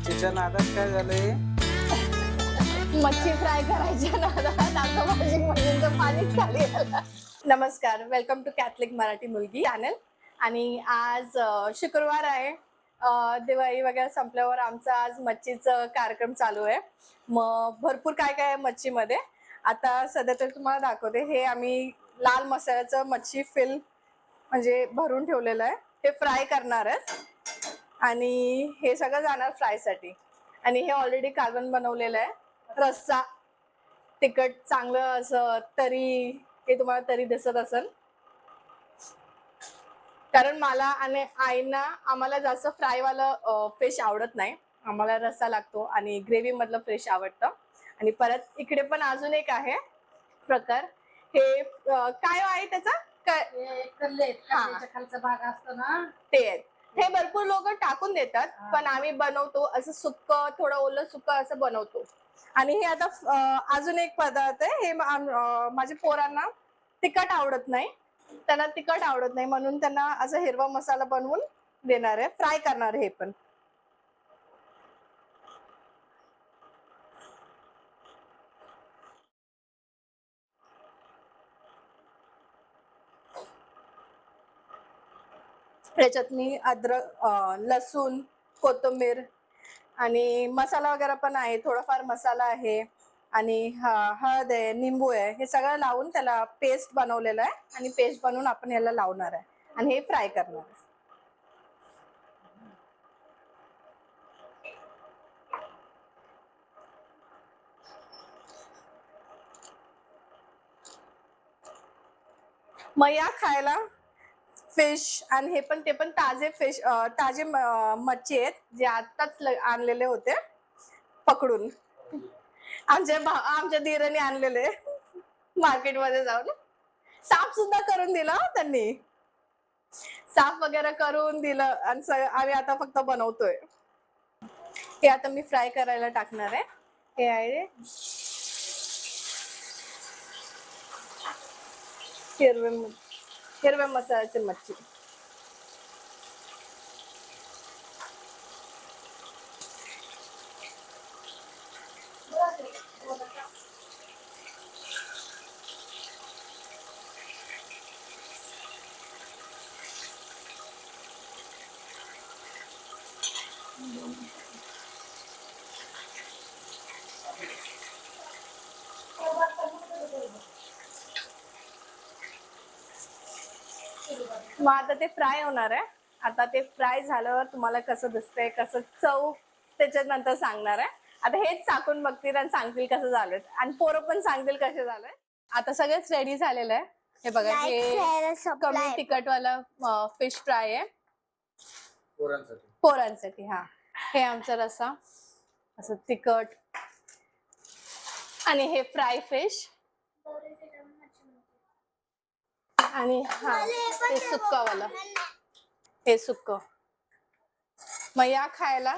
मच्छीच्या नादात काय झालंय? मच्छी फ्राय करायच्या नादात. वॉशिंग मशीनचं पाणीच खाली आलं. नमस्कार. वेलकम टू कॅथलिक मराठी मुलगी चॅनल आणि आज अं, शुक्रवार आहे. अं, दिवाळी वगैरे संपल्यावर आमचा आज मच्छीचं कार्यक्रम चालू आहे. मग भरपूर काय काय आहे मच्छीमध्ये? आता सध्या तर तुम्हाला दाखवते. हे आम्ही लाल मसाल्याचं मच्छी फिल म्हणजे भरून ठेवलेलं आहे. ते फ्राय करणार आहेत. आणि हे सगळं जाणार फ्रायसाठी. आणि हे ऑलरेडी कालवण बनवलेलं आहे. रस्सा तिखट चांगलं असं तरी हे तुम्हाला तरी दिसत असेल. कारण मला आणि आईना आम्हाला जास्त फ्रायवालं फिश आवडत नाही. आम्हाला रस्सा लागतो आणि ग्रेव्ही मधलं फिश आवडतं. आणि परत इकडे पण अजून एक आहे प्रकार. हे काय आहे त्याचा? काय हे कल्ले हा. कल्लेच्या खालचा भाग असतो ना? ते आहेत. हे भरपूर लोक टाकून देतात. पण आम्ही बनवतो असं सुक्क थोडं ओलं सुक्क असं बनवतो. आणि हे आता अजून एक पदार्थ आहे हे माझ्या पोरांना तिखट आवडत नाही. त्यांना तिखट आवडत नाही म्हणून त्यांना असं हिरवा मसाला बनवून देणार आहे फ्राय करणार आहे हे पण. त्याच्यात मी अद्रक लसूण कोथिंबीर आणि मसाला वगैरे पण आहे. थोडाफार मसाला आहे आणि हळद आहे निंबू आहे. हे सगळं लावून त्याला पेस्ट बनवलेलं आहे आणि पेस्ट बनवून आपण याला लावणार आहे आणि हे फ्राय करणार आहे. मग या खायला फिश आणि हे पण ते पण ताजे फिश ताजे मच्छी आहेत जे आताच आणलेले होते पकडून. आमच्या आमच्या धीराने आणलेले. मार्केटमध्ये जाऊन. साफ सुद्धा करून दिला त्यांनी. साफ वगैरे करून दिलं आणि आम्ही आता फक्त बनवतोय. हे आता मी फ्राय करायला टाकणार आहे. हे आहे. हिरवे हिरव्या मसाल्याची मच्छी मग आता ते फ्राय होणार आहे. आता ते फ्राय झाल्यावर तुम्हाला कसं दिसतंय कसं चव त्याच्यात नंतर सांगणार आहे. आता हेच चाकून बघतील आणि सांगतील कसं झालंय. आणि पोरं पण सांगतील कसे झालंय. आता सगळंच रेडी झालेलं आहे. हे बघा हे कमी तिखटवाला फिश फ्राय आहे. पोरांसाठी. पोरांसाठी हा. हे आमचा रस्सा. असं तिखट. आणि हे फ्राय फिश आणि हा हे सुक्कावाला. हे सुक्क. मग या खायला.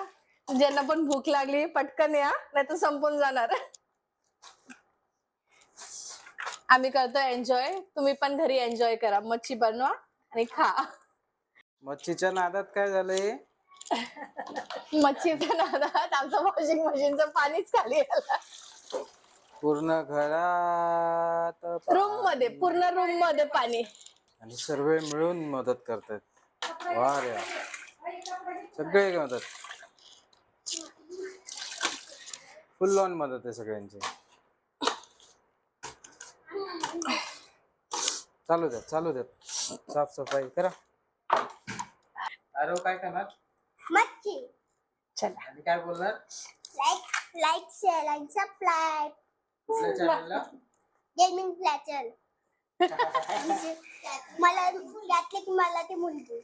ज्यांना पण भूक लागली पटकन या नाही तर संपून जाणार. आम्ही करतो एन्जॉय तुम्ही पण घरी एन्जॉय करा. मच्छी बनवा आणि खा. मच्छीच्या नादात काय झालंय? मच्छीच्या नादात आमचं वॉशिंग मशीनचं पाणीच खाली आलं. पूर्ण घरात रूममध्ये पूर्ण रूममध्ये पाणी. आणि सर्व मिळून मदत करतात वा रे. सगळे मदत. फुल ऑन मदत आहे सगळ्यांची. चालू द्या चालू द्या. साफसफाई करा. अरे काय करणार? मच्छी. चला. आणि काय बोलणार? लाईक लाईक शेअर आणि सबस्क्राईब चॅनलला गेमिंग फ्लॅचर मला यातले मला ती मुलगी.